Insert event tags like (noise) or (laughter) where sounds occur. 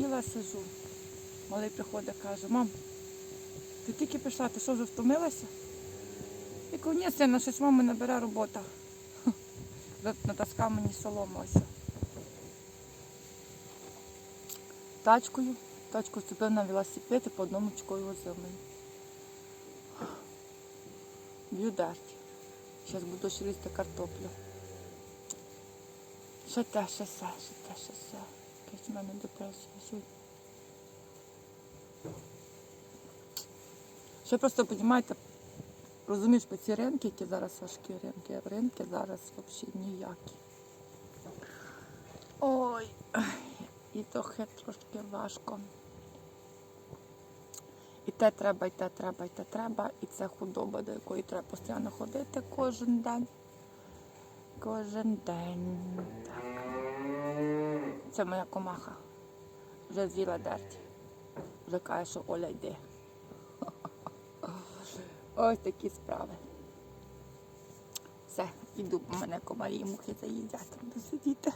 сіла, сижу. Малий приходить, каже, мам, ти тільки прийшла, ти що вже втомилася? Кажу, ні, сина, щось мами набере робота. (laughs) Натаскав мені солому. Тачкою, тачку вступив на велосипед і по одному чкою возив мене. Б'ю дерть. Зараз буду шрісти картоплю. Ще те, ще все, ще те, ще все. Якась в мене депресія. Ще просто, розумієте, розумієш, по ці ринки, які зараз важкі ринки, ринки зараз взагалі ніякі. Ой, і трохи трошки важко. І те треба, і те треба, і те треба. І це худоба, до якої треба постійно ходити кожен день. Кожен день. Так. Це моя комаха. Вже з'їла дерть. Вже каже, що Оля йде. (laughs) Ось такі справи. Все, іду, бо мене комарі і мухи заїдять, буду сидіти.